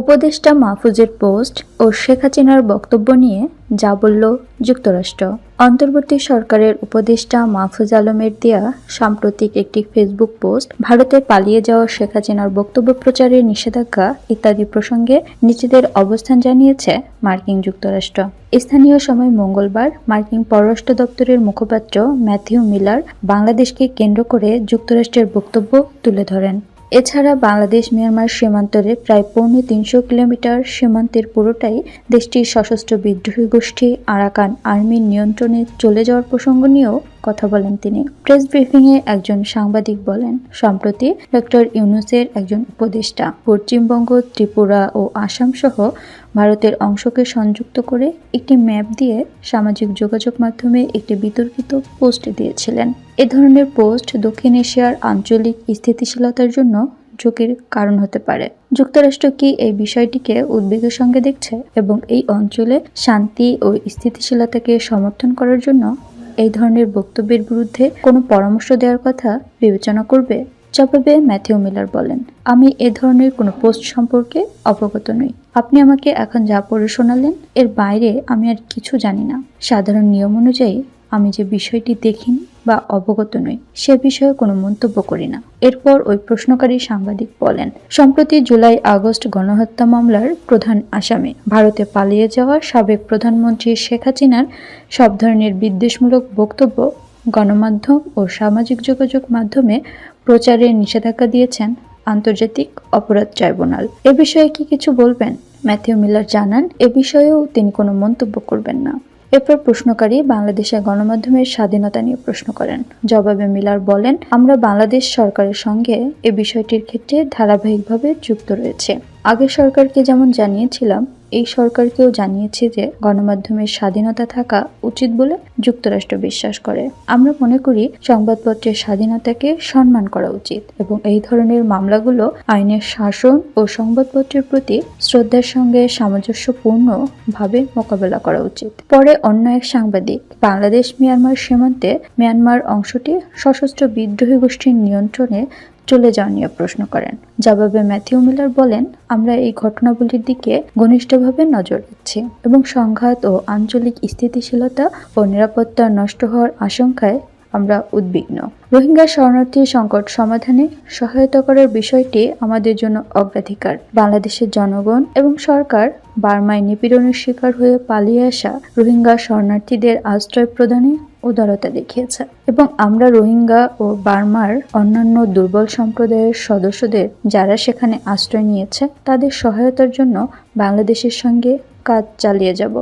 উপদেষ্টা মাহফুজের পোস্ট ও শেখ হাসিনার বক্তব্য নিয়ে যা বলল যুক্তরাষ্ট্র। অন্তর্বর্তী সরকারের উপদেষ্টা মাহফুজ আলমের দেয়া সাম্প্রতিক একটি ফেসবুক পোস্ট, ভারতে পালিয়ে যাওয়া শেখ হাসিনার বক্তব্য প্রচারের নিষেধাজ্ঞা ইত্যাদি প্রসঙ্গে নিজেদের অবস্থান জানিয়েছে মার্কিন যুক্তরাষ্ট্র। স্থানীয় সময় মঙ্গলবার মার্কিন পররাষ্ট্র দপ্তরের মুখপাত্র ম্যাথিউ মিলার বাংলাদেশকে কেন্দ্র করে যুক্তরাষ্ট্রের বক্তব্য তুলে ধরেন। এছাড়া বাংলাদেশ মিয়ানমার সীমান্তরে প্রায় পৌনে তিনশো কিলোমিটার সীমান্তের পুরোটাই দেশটির সশস্ত্র বিদ্রোহী গোষ্ঠী আরাকান আর্মির নিয়ন্ত্রণে চলে যাওয়ার প্রসঙ্গ নিয়েও কথা বলেন তিনি। প্রেস ব্রিফিংয়ে একজন সাংবাদিক বলেন, সম্প্রতি ডক্টর ইউনুসের একজন উপদেষ্টা পশ্চিমবঙ্গ, ত্রিপুরা ও আসাম সহ ভারতের অংশকে সংযুক্ত করে একটি ম্যাপ দিয়ে সামাজিক যোগাযোগ মাধ্যমে একটি বিতর্কিত পোস্ট দিয়েছিলেন। এ ধরনের পোস্ট দক্ষিণ এশিয়ার আঞ্চলিক স্থিতিশীলতার জন্য ঝুঁকির কারণ হতে পারে। যুক্তরাষ্ট্র কি এই বিষয়টিকে উদ্বেগের সঙ্গে দেখছে এবং এই অঞ্চলে শান্তি ও স্থিতিশীলতাকে সমর্থন করার জন্য এই ধরনের বক্তব্যের বিরুদ্ধে কোনো পরামর্শ দেওয়ার কথা বিবেচনা করবে? জবাবে ম্যাথিউ মিলার বলেন, আমি এ ধরনের কোনো পোস্ট সম্পর্কে অবগত নই। আপনি আমাকে এখন যা পড়ে শোনালেন, এর বাইরে আমি আর কিছু জানি না। সাধারণ নিয়ম অনুযায়ী আমি যে বিষয়টি দেখিনি বা অবগত নই, সে বিষয়ে কোনো মন্তব্য করি না। এরপর ওই প্রশ্নকারী সাংবাদিক বলেন, সম্প্রতি জুলাই আগস্ট গণহত্যা মামলার প্রধান আসামি, ভারতে পালিয়ে যাওয়া সাবেক প্রধানমন্ত্রী শেখ হাসিনার সব ধরনের বিদ্বেষমূলক বক্তব্য গণমাধ্যম ও সামাজিক যোগাযোগ মাধ্যমে প্রচারে নিষেধাজ্ঞা দিয়েছেন আন্তর্জাতিক অপরাধ ট্রাইব্যুনাল। এ বিষয়ে কি কিছু বলবেন? ম্যাথিউ মিলার জানান, এ বিষয়েও তিনি কোনো মন্তব্য করবেন না। এরপর প্রশ্নকারী বাংলাদেশের গণমাধ্যমের স্বাধীনতা নিয়ে প্রশ্ন করেন। জবাবে মিলার বলেন, আমরা বাংলাদেশ সরকারের সঙ্গে এ বিষয়টির ক্ষেত্রে ধারাবাহিকভাবে যুক্ত রয়েছে। আগের সরকারকে যেমন জানিয়েছিলাম এই সরকারকেও জানিয়েছে যে গণমাধ্যমের স্বাধীনতা থাকা উচিত বলে যুক্তরাষ্ট্র বিশ্বাস করে। আমরা মনে করি সংবাদপত্রের স্বাধীনতাকে সম্মান করা উচিত এবং এই ধরনের মামলাগুলো আইনের শাসন ও সংবাদপত্রের প্রতি শ্রদ্ধার সঙ্গে সামঞ্জস্যপূর্ণ ভাবে মোকাবেলা করা উচিত। পরে অন্য এক সাংবাদিক বাংলাদেশ মিয়ানমার সীমান্তে মিয়ানমার অংশটি সশস্ত্র বিদ্রোহী গোষ্ঠীর নিয়ন্ত্রণে চলে যাওয়া নিয়ে প্রশ্ন করেন। জবাবে ম্যাথিউ মিলার বলেন, আমরা এই ঘটনাবলীর দিকে ঘনিষ্ঠভাবে নজর রাখছি এবং সংঘাত ও আঞ্চলিক স্থিতিশীলতা ও নিরাপত্তা নষ্ট হওয়ার আশঙ্কায় আমরা উদ্বিগ্ন। রোহিঙ্গা শরণার্থী সংকট সমাধানে সহায়তা করার বিষয়টি আমাদের জন্য অগ্রাধিকার। বাংলাদেশের জনগণ এবং সরকার বার্মায় নিপীড়নের শিকার হয়ে পালিয়ে আসা রোহিঙ্গা শরণার্থীদের আশ্রয় প্রদানে উদারতা দেখিয়েছে। এবং আমরা রোহিঙ্গা ও বার্মার অন্যান্য দুর্বল সম্প্রদায়ের সদস্যদের যারা সেখানে আশ্রয় নিয়েছে, তাদের সহায়তার জন্য বাংলাদেশের সঙ্গে কাজ চালিয়ে যাব।